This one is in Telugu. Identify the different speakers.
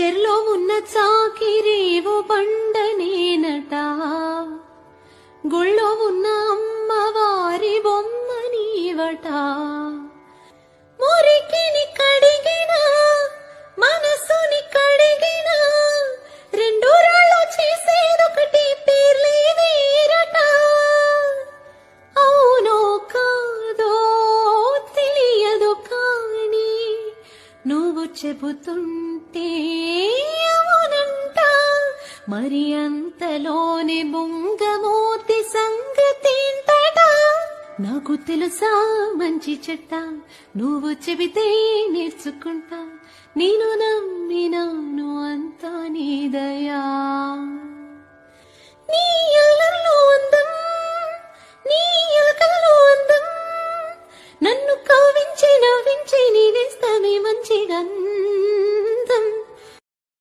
Speaker 1: చెర్లో ఉన్న చాకిరేవో బండ నేనట. గుళ్ళో ఉన్న అమ్మవారి బొమ్మ నువ్వు చెబుతుంటే అవునంట మరి అంతలోని బొంగమూర్తి సంగతి నాకు తెలుసా మంచి చెట్ట నువ్వు చెబితే నేర్చుకుంటా. నేను నమ్మినాను అంతా నీ దయా.